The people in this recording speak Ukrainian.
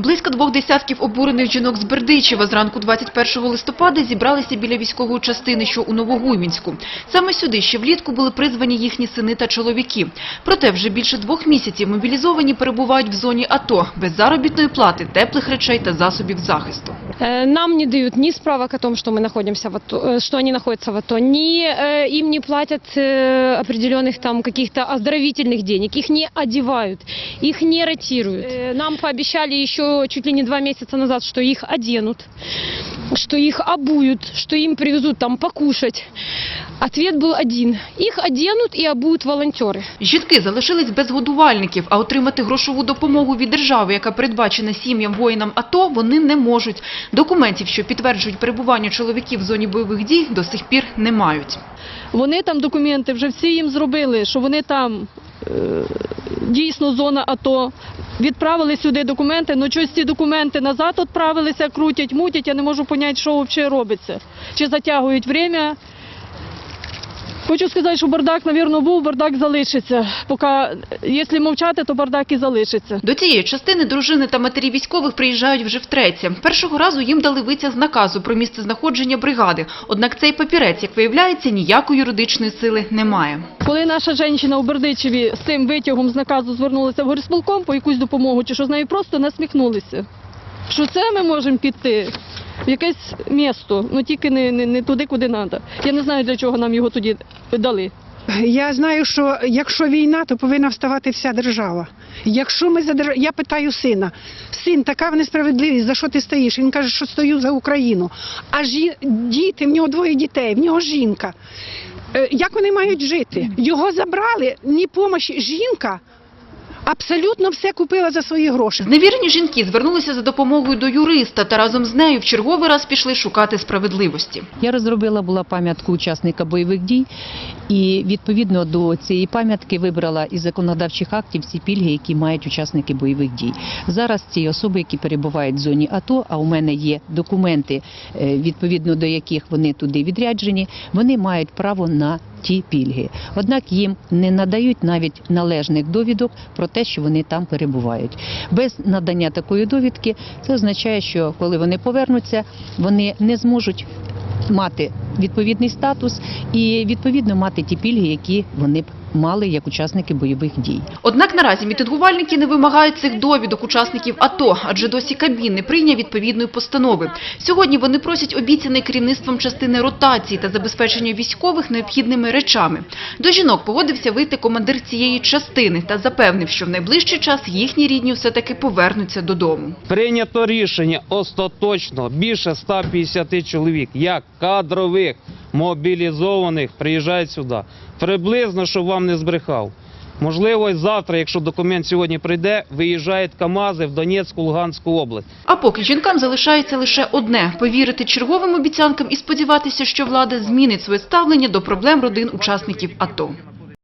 Близько двох десятків обурених жінок з Бердичева зранку 21 листопада зібралися біля військової частини, що у Новогуймінську. Саме сюди ще влітку були призвані їхні сини та чоловіки. Проте вже більше двох місяців мобілізовані перебувають в зоні АТО без заробітної плати, теплих речей та засобів захисту. Э, Нам не дают ни справок о том, что мы находимся в АТО, э, что они находятся в АТО, ни э, им не платят э, определенных там каких-то оздоровительных денег, их не одевают, их не ротируют. Э, Нам пообещали еще чуть ли не два месяца назад, что их оденут, что их обуют, что им привезут там покушать. Ответ был один. Их оденут и обуют волонтеры. Жінки залишились без годувальників, а отримати грошову допомогу від держави, яка передбачена сім'ям воїнам АТО, вони не можуть. Документів, що підтверджують перебування чоловіків в зоні бойових дій, до сих пір не мають. Вони там документи вже всі їм зробили, що вони там е, дійсно зона АТО. Відправили сюди документи, ну щось ці документи назад відправилися, крутять, мутять. Я не можу зрозуміти, що взагалі робиться. Чи затягують час. Хочу сказати, що бардак, мабуть, був, бардак залишиться. Поки, якщо мовчати, то бардак і залишиться. До цієї частини дружини та матері військових приїжджають вже втретє. Першого разу їм дали витяг з наказу про місце знаходження бригади. Однак цей папірець, як виявляється, ніякої юридичної сили не має. Коли наша жінка у Бердичеві з цим витягом з наказу звернулася в горисполком по якусь допомогу, чи що з нею просто насміхнулися. Що це ми можемо піти в якесь місто, ну тільки не, не, не туди, куди треба. Я не знаю, для чого нам його тоді дали. Я знаю, що якщо війна, то повинна вставати вся держава. Якщо ми за держ- я питаю сина, син, така несправедливість, за що ти стоїш? Він каже, що стою за Україну. А жі... діти, в нього двоє дітей, в нього жінка. Е, Як вони мають жити? Його забрали, ні помощі. Жінка абсолютно все купила за свої гроші. Зневірені жінки звернулися за допомогою до юриста та разом з нею в черговий раз пішли шукати справедливості. Я розробила була пам'ятку учасника бойових дій, і відповідно до цієї пам'ятки вибрала із законодавчих актів всі пільги, які мають учасники бойових дій. Зараз ці особи, які перебувають в зоні АТО, а у мене є документи, е, відповідно до яких вони туди відряджені, вони мають право на ті пільги. Однак їм не надають навіть належних довідок про те, що вони там перебувають. Без надання такої довідки це означає, що коли вони повернуться, вони не зможуть мати відповідний статус і відповідно мати ті пільги, які вони б мали як учасники бойових дій. Однак наразі мітингувальники не вимагають цих довідок учасників АТО, адже досі Кабмін не прийняв відповідної постанови. Сьогодні вони просять обіцяний керівництвом частини ротації та забезпечення військових необхідними речами. До жінок погодився вийти командир цієї частини та запевнив, що в найближчий час їхні рідні все-таки повернуться додому. Прийнято рішення остаточно більше 150 чоловік, як кадрових мобілізованих, приїжджають сюди. Приблизно, щоб вам не збрехав. Можливо, завтра, якщо документ сьогодні прийде, виїжджають КАМАЗи в Донецьку, Луганську область. А поки жінкам залишається лише одне – повірити черговим обіцянкам і сподіватися, що влада змінить своє ставлення до проблем родин учасників АТО.